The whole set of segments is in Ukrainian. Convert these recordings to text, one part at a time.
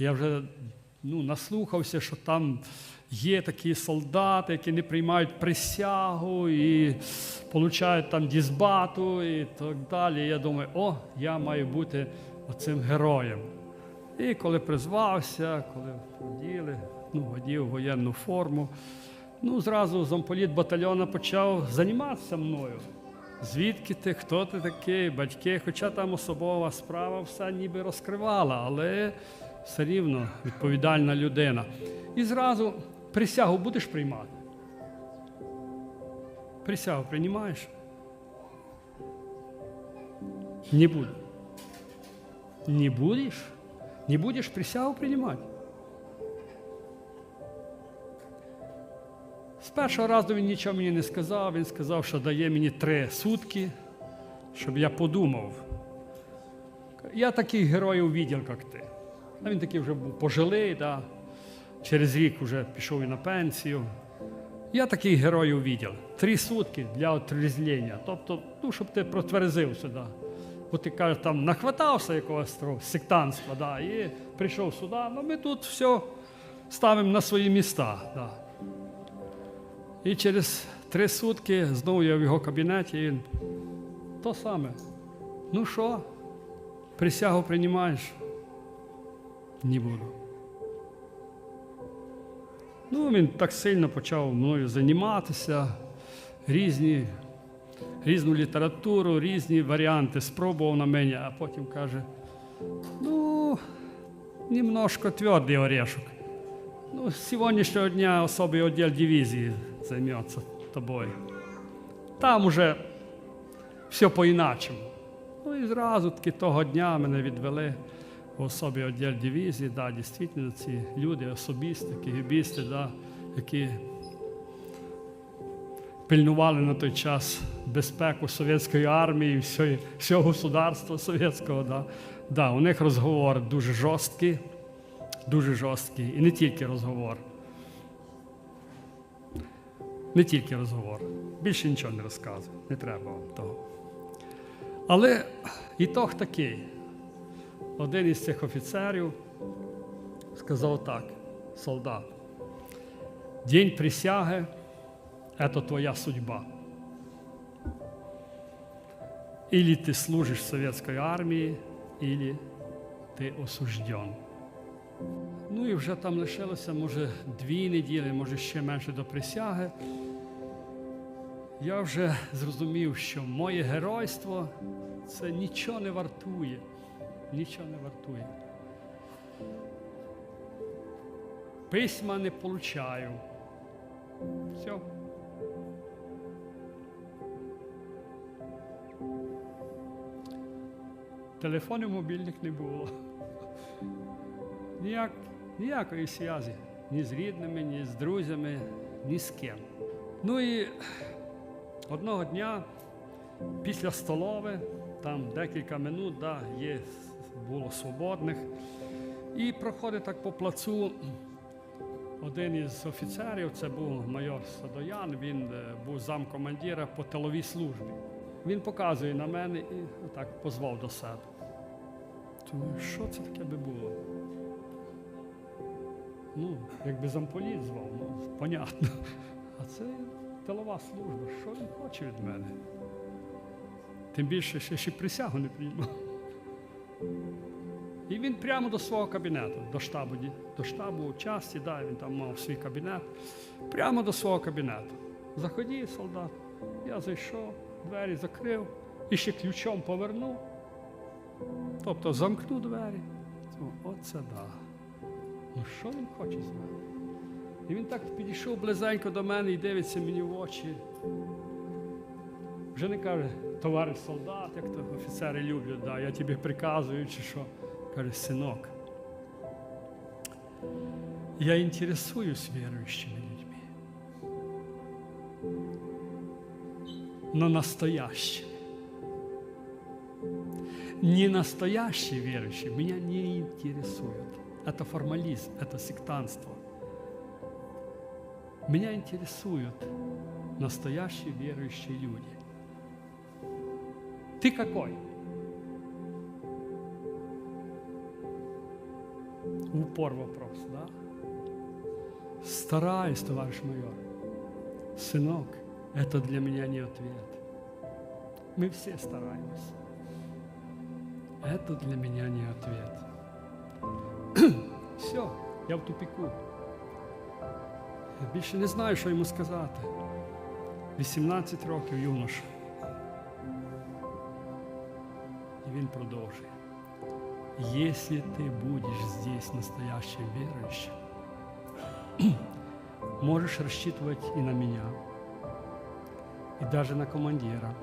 Я вже ну, наслухався, що там є такі солдати, які не приймають присягу і получають там дізбату і так далі. Я думаю, о, я маю бути оцим героєм. І коли призвався, коли поділи, ну, одів воєнну форму, ну, зразу замполіт батальйону почав займатися мною. Звідки ти, хто ти такий, батьки, хоча там особова справа все ніби розкривала, але все рівно відповідальна людина. І зразу присягу будеш приймати? Присягу приймаєш? Не буду. Не будеш? Не будеш присягу приймати? З першого разу він нічого мені не сказав. Він сказав, що дає мені три сутки, щоб я подумав. Я таких героїв видів, як ти. А він такий вже був пожилий, да. через рік вже пішов і на пенсію. Я таких героїв видів. Три сутки для отрізлення. Тобто, ну, щоб ти протверзив сюди. Бо ти кажеш, там нахватався якогось того сектантства, да, і прийшов сюди. Ну ми тут все ставимо на свої міста. Да. І через три сутки знову я в його кабінеті, і він то саме. Ну що, присягу приймаєш? Не буду. Ну, він так сильно почав мною займатися, різні, різну літературу, різні варіанти спробував на мене, а потім каже: ну, немножко твердий орешок. Ну, з сьогоднішнього дня особий відділ дивізії займеться тобою. Там уже все по-іначому. Ну і зразу таки того дня мене відвели особі відділ дивізії. Да, дійсно, ці люди, особисти, кігібісти, да, які пильнували на той час безпеку совєтської армії, всього, всього государства совєтського. Да. Да, у них розговор дуже жорсткий дуже жорсткий. І не тільки розговор. Не тільки розговор. Більше нічого не розказую, не треба вам того. Але ітог такий. Один із цих офіцерів сказав так, солдат, день присяги це твоя судьба. Или ти служиш в совєтській армії, или ти осужден. Ну і вже там лишилося, може, дві неділі, може ще менше до присяги. Я вже зрозумів, що моє геройство це нічого не вартує. Нічого не вартує. Письма не получаю. Все. Телефонів мобільних не було. Ніяк, ніякої зв'язі ні з рідними, ні з друзями, ні з ким. Ну і одного дня після столови, там декілька минут, да, є, було свободних, і проходить так по плацу один із офіцерів, це був майор Садоян, він е, був замкомандира по тиловій службі. Він показує на мене і отак позвав до себе. Думаю, що це таке би було? Ну, якби замполіт звав, ну, понятно. А це тилова служба. Що він хоче від мене? Тим більше ще, ще присягу не приймав. І він прямо до свого кабінету, до штабу, до штабу часті, да, він там мав свій кабінет, прямо до свого кабінету. Заходіть, солдат. Я зайшов, двері закрив і ще ключом повернув. Тобто замкнув двері. Оце да. Ну що він хоче з мене? І він так підійшов близенько до мене і дивиться мені в очі. Вже не каже, товариш солдат, як то офіцери люблять, да, я тобі приказую чи що. Каже, синок. Я інтересуюсь віруючими людьми. Но настоящими. Не настоящие верующие меня не интересуют. Это формализм, это сектантство. Меня интересуют настоящие верующие люди. Ты какой? Упор вопрос, да? Стараюсь, товарищ майор. Сынок, это для меня не ответ. Мы все стараемся. Это для меня не ответ. Все, я в тупику. Я більше не знаю, що йому сказати. 18 років юноша. він продовжує. Если ты будешь здесь настоящим верующим, можешь рассчитывать и на меня, и даже на командира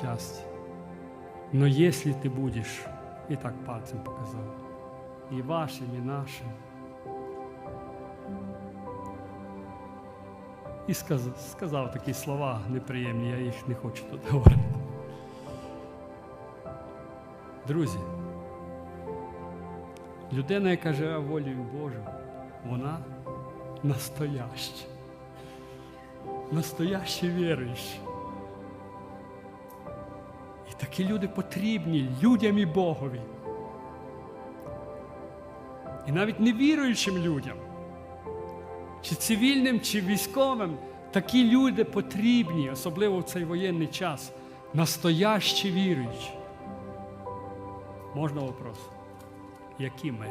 части. Но если ты будешь, и так пальцем показал, и вашим, и нашим, і сказав, сказав такі слова неприємні, я їх не хочу тут говорити. Друзі, людина, яка живе волею Божу, вона настояща. Настоящий віруючий. І такі люди потрібні людям і Богові. І навіть невіруючим людям, чи цивільним, чи військовим, такі люди потрібні, особливо в цей воєнний час, настоящі віруючі. Можна вопрос? Які ми?